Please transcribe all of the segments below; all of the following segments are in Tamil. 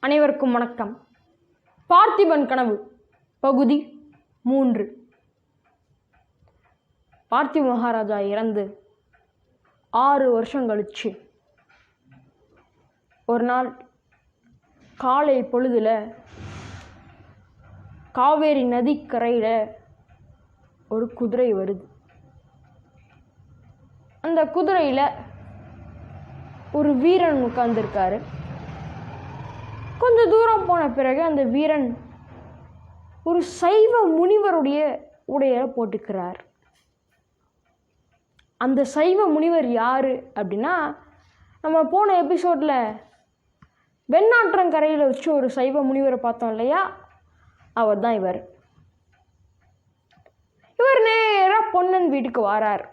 அனைவருக்கும் வணக்கம். பார்த்திபன் கனவு பகுதி மூன்று. பார்த்திப மகாராஜா இறந்து ஆறு வருஷம் கழிச்சு. ஒரு நாள் காலை பொழுதில் காவேரி நதிக்கரையில் ஒரு குதிரை வருது. அந்த குதிரையில் ஒரு வீரன் உட்கார்ந்துருக்காரு. கொஞ்ச தூரம் போன பிறகு அந்த வீரன் ஒரு சைவ முனிவருடைய உடையை போட்டுக்கிறார். அந்த சைவ முனிவர் யார் அப்படின்னா நம்ம போன எபிசோடில் வெண்ணாற்றங்கரையில் வச்சு ஒரு சைவ முனிவரை பார்த்தோம் இல்லையா? அவர் தான் இவர். இவர் நேராக பொன்னன் வீட்டுக்கு வாரார்.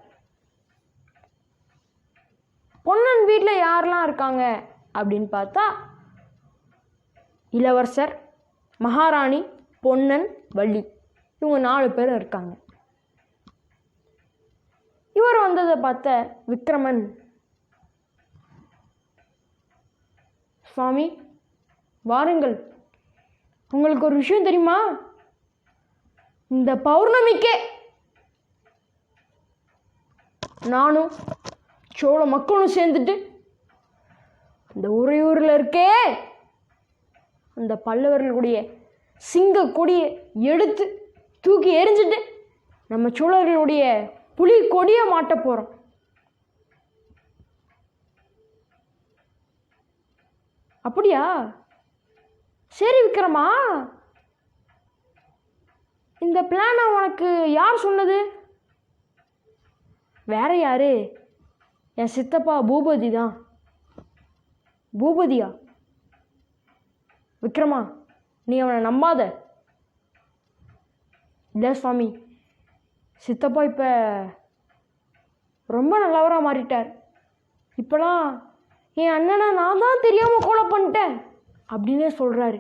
பொன்னன் வீட்டில் யாரெல்லாம் இருக்காங்க அப்படின்னு பார்த்தா இளவரசர் மகாராணி பொன்னன் வள்ளி. இவங்க நாலு பேர் இருக்காங்க. இவர் வந்ததை பார்த்த விக்ரமன் சுவாமி வாருங்கள். உங்களுக்கு ஒரு விஷயம் தெரியுமா? இந்த பௌர்ணமிக்கே நானும் சோழ மக்களும் சேர்ந்துட்டு இந்த உறையூரில் இருக்கே அந்த பல்லவர்களுடைய சிங்க கொடியை எடுத்து தூக்கி எரிஞ்சிட்டு நம்ம சோழர்களுடைய புலி கொடியை மாட்ட போகிறோம் அப்படியா? சரி விக்ரமா இந்த பிளானை உனக்கு யார் சொன்னது? வேற யாரு? என் சித்தப்பா பூபதி தான் பூபதியா? விக்ரமா நீ அவனை நம்பாத. இல்லை சுவாமி. சித்தப்பா இப்போ ரொம்ப நல்லவராக மாறிட்டார். இப்போலாம் என் அண்ணனை நான் தான் தெரியாமல் கொலை பண்ணிட்டேன் அப்படின்னே சொல்கிறாரு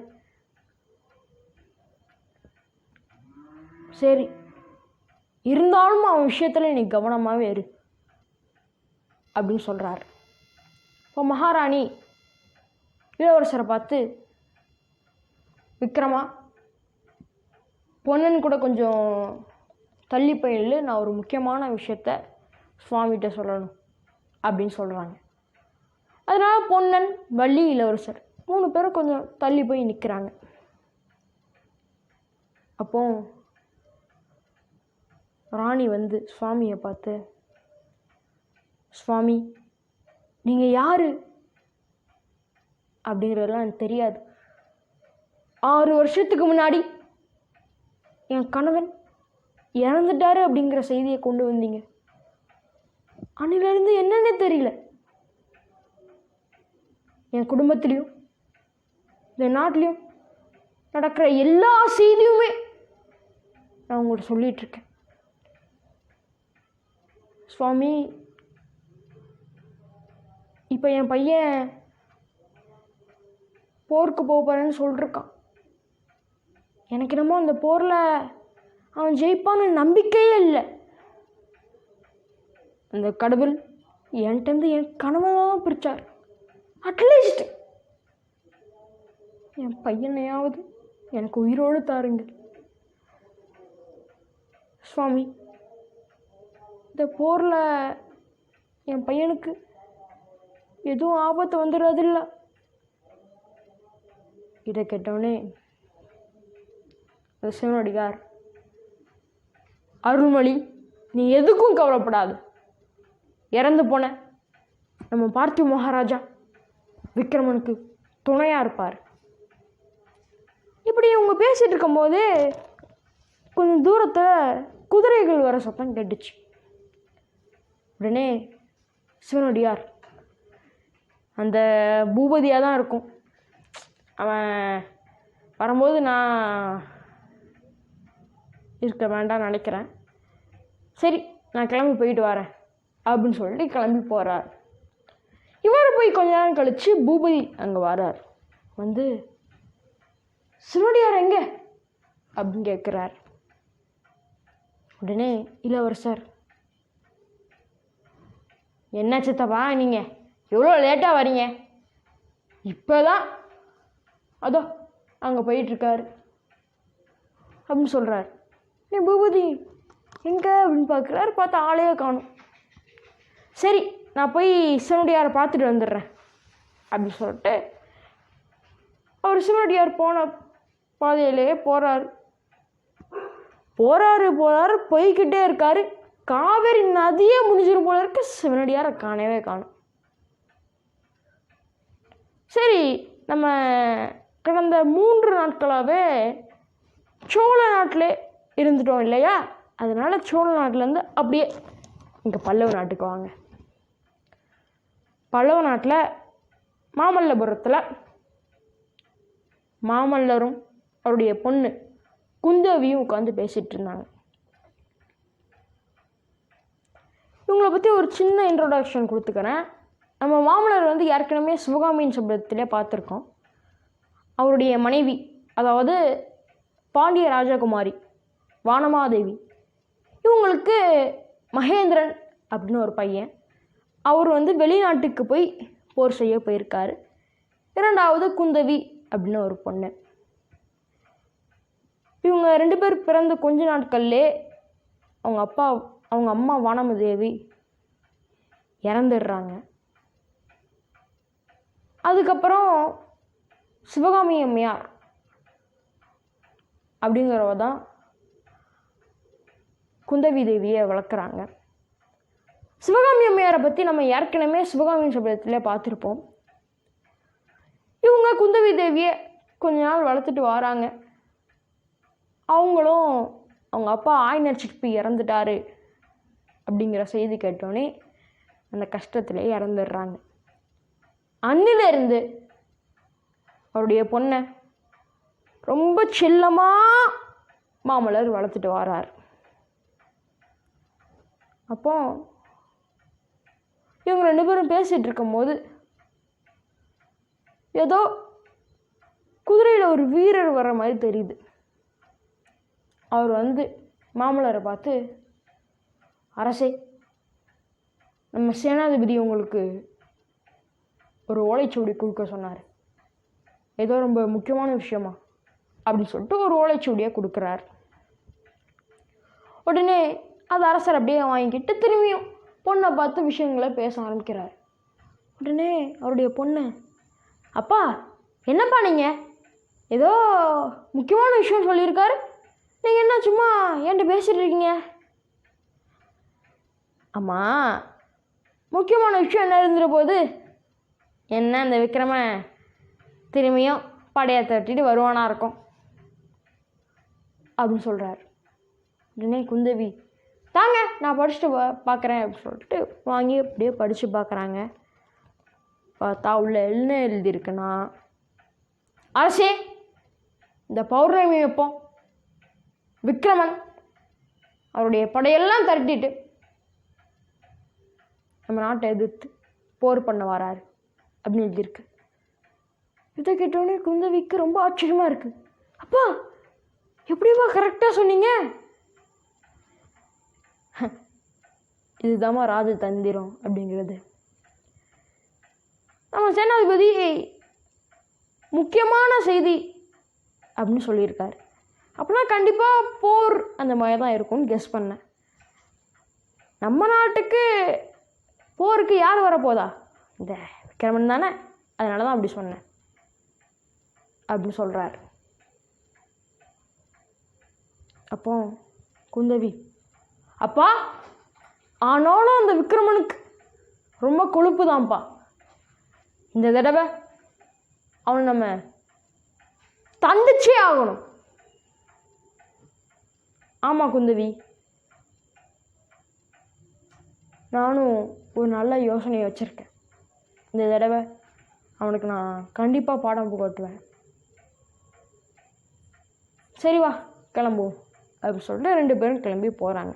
சரி இருந்தாலும் அவன் விஷயத்தில் நீ கவனமாகவே இரு அப்படின்னு சொல்கிறார் இப்போ மகாராணி இளவரசரை பார்த்து விக்ரமா? பொன்னன் கூட கொஞ்சம் தள்ளி போயிடல நான் ஒரு முக்கியமான விஷயத்த சுவாமிகிட்ட சொல்லணும் அப்படின்னு சொல்கிறாங்க அதனால் பொன்னன் வள்ளி இளவரசர் மூணு பேரும் கொஞ்சம் தள்ளி போய் நிற்கிறாங்க அப்போ ராணி வந்து சுவாமியை பார்த்து சுவாமி நீங்கள் யார்? அப்படிங்கிறதெல்லாம் எனக்கு தெரியாது. ஆறு வருஷத்துக்கு முன்னாடி என் கணவன் இறந்துட்டாரு அப்படிங்கிற செய்தியை கொண்டு வந்தீங்க. அன்னிலிருந்து என்னன்னே தெரியல. என் குடும்பத்துலேயும் இந்த நாட்டிலையும் நடக்கிற எல்லா செய்தியுமே நான் உங்கள்கிட்ட சொல்லிகிட்ருக்கேன் சுவாமி இப்போ என் பையன் போருக்கு போக போகிறேன்னு சொல்லிருக்கான். எனக்கு என்னமோ அந்த போரில் அவன் ஜெயிப்பான்னு நம்பிக்கையே இல்லை. அந்த கடவுள் என்கிட்டருந்து என் கனவை தான் பிரித்தார் அட்லீஸ்ட் என் பையனையாவது எனக்கு உயிரோடு தாருங்கள். சுவாமி இந்த போரில் என் பையனுக்கு எதுவும் ஆபத்து வந்துடுறதில்ல. இதை கேட்டவனே சிவனடிகார் அருள்மொழி நீ எதுக்கும் கவலைப்படாது. இறந்து போன நம்ம பார்த்திவ மகாராஜா விக்ரமனுக்கு துணையாக இருப்பார். இப்படி இவங்க பேசிகிட்டு இருக்கும்போது கொஞ்சம் தூரத்தில் குதிரைகள் வர சத்தம் கேட்டுச்சு. உடனே சிவனடியார் அந்த பூபதியாக தான் இருக்கும். அவன் வரும்போது நான் இருக்க வேண்டாம்னு நினைக்கிறேன். சரி நான் கிளம்பி போயிட்டு வரேன் அப்படின்னு சொல்லிட்டு கிளம்பி போகிறார் இவர் போய் கொஞ்ச நேரம் கழித்து பூபதி அங்கே வரார். வந்து சிறுவடியார் எங்கே? அப்படின்னு கேட்குறார். உடனே இளவரசர் என்ன சித்தப்பா நீங்கள் எவ்வளோ லேட்டாக வரீங்க? இப்போ தான் அதோ அங்கே போயிட்டுருக்காரு அப்படின்னு சொல்கிறார் நீ பூபதி எங்கே அப்படின்னு பார்க்குறாரு பார்த்தா ஆளே காணும். சரி நான் போய் சிவனடியாரை பார்த்துட்டு வந்துடுறேன் அப்படின்னு சொல்லிட்டு அவர் சிவனுடையார் போன பாதையிலேயே போகிறார் போகிறாரு போகிறாரு போய்கிட்டே இருக்காரு. காவேரி நதியே முடிஞ்சிடும் போல இருக்கு சிவனடியாரை காணவே காணும். சரி நம்ம கடந்த மூன்று நாட்களாகவே சோழ நாட்டிலே இருந்துட்டோம் இல்லையா? அதனால் சோழ நாட்டிலேருந்து அப்படியே இங்கே பல்லவ நாட்டுக்கு வாங்க. பல்லவ நாட்டில் மாமல்லபுரத்தில் மாமல்லரும் அவருடைய பொண்ணு குந்தவியும் உட்காந்து பேசிகிட்டு இருந்தாங்க. இவங்களை பற்றி ஒரு சின்ன இன்ட்ரொடக்ஷன் கொடுத்துக்கிறேன். நம்ம மாமல்லர் வந்து ஏற்கனவே சிவகாமியின் சபதத்திலே பார்த்துருக்கோம். அவருடைய மனைவி அதாவது பாண்டிய ராஜகுமாரி. வானமாதேவி. இவங்களுக்கு மகேந்திரன் அப்படின்னு ஒரு பையன். அவர் வந்து வெளிநாட்டுக்கு போய் போர் செய்ய போயிருக்காரு. இரண்டாவது குந்தவி அப்படின்னு ஒரு பொண்ணு. இவங்க ரெண்டு பேர் பிறந்த கொஞ்ச நாட்கள்லே அவங்க அப்பா அவங்க அம்மா வானமதேவி இறந்துடுறாங்க. அதுக்கப்புறம் சிவகாமி அம்மையார் அப்படிங்கிறவ தான் குந்தவி தேவியை வளர்க்குறாங்க. சிவகாமி அம்மையாரை பற்றி நம்ம ஏற்கனவே சிவகாமி சபதத்தில் பார்த்துருப்போம். இவங்க குந்தவி தேவியை கொஞ்ச நாள் வளர்த்துட்டு வராங்க. அவங்களும் அவங்க அப்பா ஆய் நடிச்சிட்டு போய் இறந்துட்டாரு அப்படிங்கிற செய்தி கேட்டோன்னே அந்த கஷ்டத்திலே இறந்துடுறாங்க. அன்னிலிருந்து அவருடைய பொண்ணை ரொம்ப செல்லமாக மாமல்லர் வளர்த்துட்டு வரார். அப்போ இவங்க ரெண்டு பேரும் பேசிகிட்டு இருக்கும்போது ஏதோ குதிரையில் ஒரு வீரர் வர்ற மாதிரி தெரியுது. அவர் வந்து மாமல்லரை பார்த்து அரசே நம்ம சேனாதிபதி உங்களுக்கு ஒரு ஓலைச்சுவடி கொடுக்க சொன்னார். ஏதோ ரொம்ப முக்கியமான விஷயமா? அப்படின்னு சொல்லிட்டு ஒரு ஓலைச்சுவடியை கொடுக்குறார். உடனே அது அரசர் அப்படியே வாங்கிக்கிட்டு திரும்பியும் பொண்ணை பார்த்து விஷயங்களை பேச ஆரம்பிக்கிறார். உடனே அவருடைய பொண்ணு அப்பா என்னப்பா நீங்கள் ஏதோ முக்கியமான விஷயம் சொல்லியிருக்காரு. நீங்கள் என்ன சும்மா என்கிட்ட பேசிகிட்டு இருக்கீங்க? அம்மா முக்கியமான விஷயம் என்ன இருந்துட போகுது என்ன இந்த விக்ரம திரும்பியும் படையை தட்டிட்டு வருவானா இருக்கும். அப்படின்னு சொல்கிறார் உடனே குந்தவி தாங்க நான் படிச்சுட்டு பார்க்குறேன் அப்படின்னு சொல்லிட்டு வாங்கி அப்படியே படித்து பார்க்குறாங்க பார்த்தா உள்ள என்ன எழுதியிருக்குன்னா அரசே இந்த பௌர்ணமி வைப்போம். விக்ரமன் அவருடைய படையெல்லாம் திரட்டிட்டு நம்ம நாட்டை எதிர்த்து போர் பண்ண வராரு அப்படின்னு எழுதியிருக்கு. இதை கேட்டோடனே குந்தவிக்கு ரொம்ப ஆச்சரியமாக இருக்குது அப்பா எப்படிப்பா கரெக்டாக சொன்னீங்க? இதுதாம்மா ராஜ தந்திரம் அப்படிங்கிறது. நம்ம சேனாதிபதி முக்கியமான செய்தி அப்படின்னு சொல்லியிருக்காரு. அப்படின்னா கண்டிப்பாக போர் அந்த மாதிரி தான் இருக்கும்னு கெஸ் பண்ணேன். நம்ம நாட்டுக்கு போருக்கு யார் வரப்போதா? இந்த விக்ரமன் தானே? அதனால தான் அப்படி சொன்னேன். அப்படின்னு சொல்கிறார் அப்போ குந்தவி அப்பா ஆனாலும் அந்த விக்ரமனுக்கு ரொம்ப கொழுப்பு தான்ப்பா இந்த தடவை அவன் நம்ம தந்துச்சே ஆகணும். ஆமாம் குந்தவி. நானும் ஒரு நல்ல யோசனையை வச்சுருக்கேன். இந்த தடவை அவனுக்கு நான் கண்டிப்பாக பாடம் புகட்டுவேன். சரி வா கிளம்புவோம். அப்படி சொல்லிட்டு ரெண்டு பேரும் கிளம்பி போகிறாங்க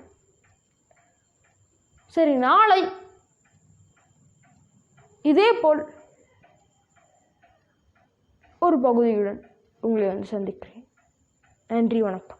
சரி நாளை. இதே போல் ஒரு பகுதியுடன் உங்களை வந்து சந்திக்கிறேன். நன்றி வணக்கம்.